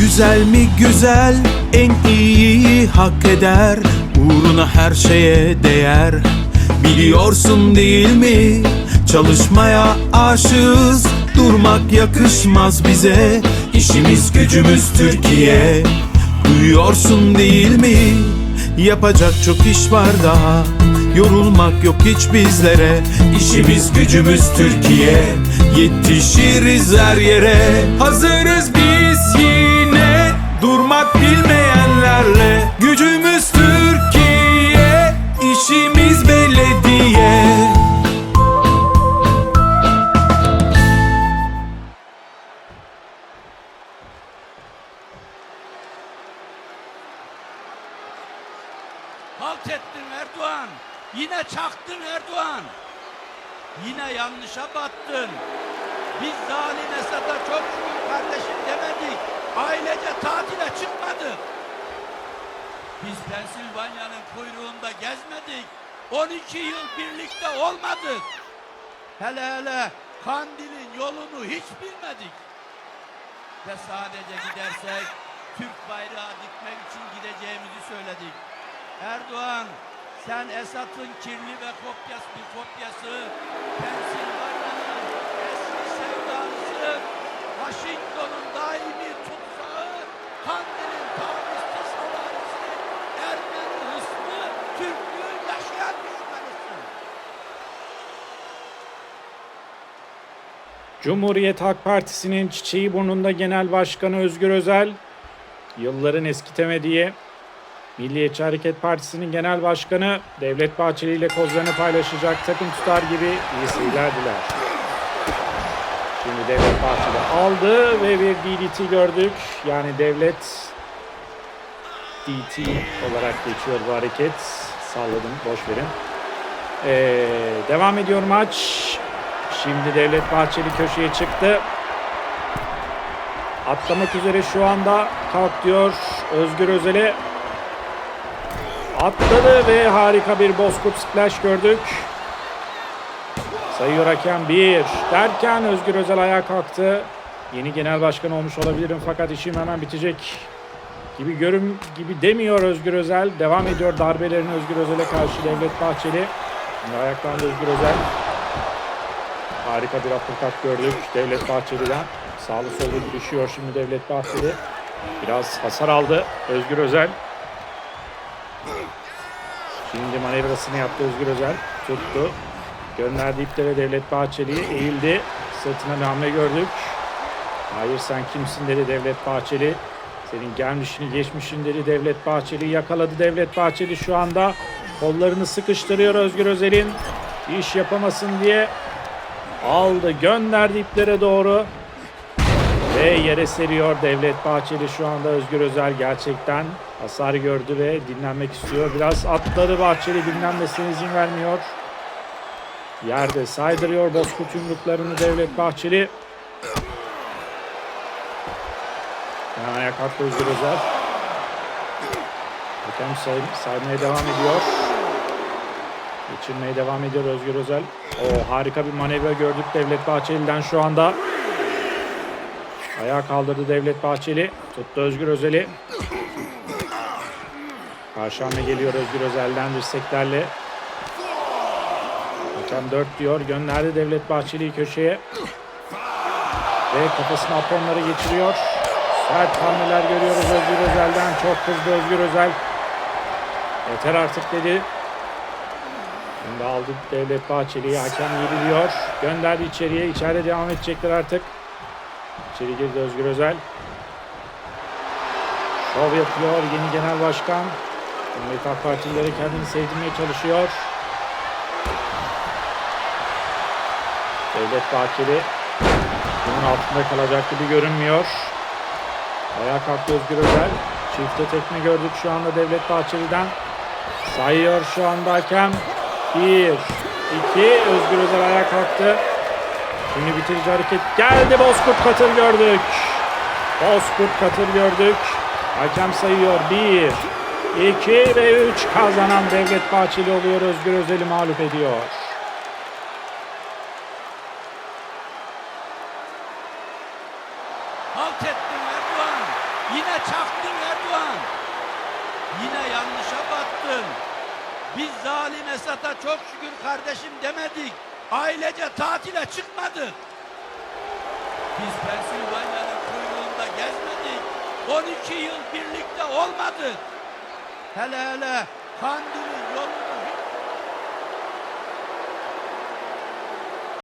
Güzel mi güzel en iyiyi hak eder Uğruna her şeye değer. Biliyorsun değil mi Çalışmaya aşığız Durmak yakışmaz bize İşimiz gücümüz Türkiye. Duyuyorsun değil mi Yapacak çok iş var daha Yorulmak yok hiç bizlere İşimiz gücümüz Türkiye. Yetişiriz her yere Hazırız Halt ettin Erdoğan. Yine çaktın Erdoğan. Yine yanlışa battın. Biz zalim Esad'a çok şükür kardeşim demedik. Ailece tatile çıkmadık. Biz Pensilvanya'nın kuyruğunda gezmedik. 12 yıl birlikte olmadık. Hele hele Kandil'in yolunu hiç bilmedik. Ve sadece gidersek Türk bayrağı dikmek için gideceğimizi söyledik. Erdoğan sen Esad'ın kirli ve kopyası bir kopyası, Pensilvanya'nın eski sevdalısı, Washington'un daimi tutsağı, Kandil'in tavizsiz havarisi, Ermeni hısmı, Türklüğün yaşayan düşmanısın. Cumhuriyet Halk Partisi'nin çiçeği burnunda Genel Başkanı Özgür Özel, yılların eskitemediği Milliyetçi Hareket Partisi'nin Genel Başkanı Devlet Bahçeli ile kozlarını paylaşacak takım tutar gibi iyi seyirler. Şimdi Devlet Bahçeli aldı ve bir DDT gördük. Yani Devlet DT olarak geçiyor bu hareket. Salladım, boş verin. Ee, devam ediyor maç. Şimdi Devlet Bahçeli köşeye çıktı. Atlamak üzere şu anda kalk diyor Özgür Özel'e. Atladı ve harika bir Bozkurt splash gördük. Sayıyor hakem 1 derken Özgür Özel ayağa kalktı. Yeni genel başkan olmuş olabilirim fakat işim hemen bitecek gibi görüm gibi demiyor Özgür Özel. Devam ediyor darbelerini Özgür Özel'e karşı Devlet Bahçeli. Şimdi ayaklandı Özgür Özel. Harika bir uppercut gördük Devlet Bahçeli'den. Sağlı sollu girişiyor şimdi Devlet Bahçeli. Biraz hasar aldı Özgür Özel. Şimdi manevrasını yaptı Özgür Özel. Tuttu. Gönderdi iplere Devlet Bahçeli'yi. Eğildi. Sırtına bir hamle gördük. Hayır sen kimsin dedi Devlet Bahçeli. Senin gelmişini geçmişin dedi Devlet Bahçeli. Yakaladı Devlet Bahçeli şu anda. Kollarını sıkıştırıyor Özgür Özel'in. İş yapamasın diye aldı gönderdi iplere doğru ve yere seriyor Devlet Bahçeli şu anda Özgür Özel gerçekten hasar gördü ve dinlenmek istiyor. Biraz atladı Bahçeli dinlenmesine izin vermiyor. Yerde saydırıyor Bozkurt yumruklarını Devlet Bahçeli. Hemen ayağa kalktı Özgür Özel. Hakem say saymaya devam ediyor. Geçirmeye devam ediyor Özgür Özel. O harika bir manevra gördük Devlet Bahçeli'den şu anda. Ayağa kaldırdı Devlet Bahçeli. Tuttu Özgür Özel'i. Karşı hamle geliyor Özgür Özel'den dirseklerle. Hakem 4 diyor. Gönderdi Devlet Bahçeli'yi köşeye. Ve kafasına aponları geçiriyor. Sert hamleler görüyoruz Özgür Özel'den. Çok kızdı Özgür Özel. Yeter artık dedi. Şimdi aldı Devlet Bahçeli'yi. Hakem yeniliyor. Gönderdi içeriye. İçeride devam edecekler artık. İçeri girdi Özgür Özel. Şov yapıyor yeni genel başkan. Cumhuriyet Halk Partilileri kendini sevdirmeye çalışıyor. Devlet Bahçeli bunun altında kalacak gibi görünmüyor. Ayağa kalktı Özgür Özel. Çifte tekme gördük şu anda Devlet Bahçeli'den. Sayıyor şu anda hakem. Bir, iki. Özgür Özel ayağa kalktı. Şimdi bitirici hareket geldi. Bozkurt katır gördük. Bozkurt katır gördük. Hakem sayıyor. Bir, iki ve üç kazanan Devlet Bahçeli oluyor. Özgür Özel'i mağlup ediyor. Halt ettin Erdoğan. Yine çaktın Erdoğan. Yine yanlışa battın. Biz zalim Esad'a çok şükür kardeşim demedik. Ailece tatile çıkmadık. Biz Pensilvanya'nın kuyruğunda gezmedik. 12 yıl birlikte olmadık. Hele hele kan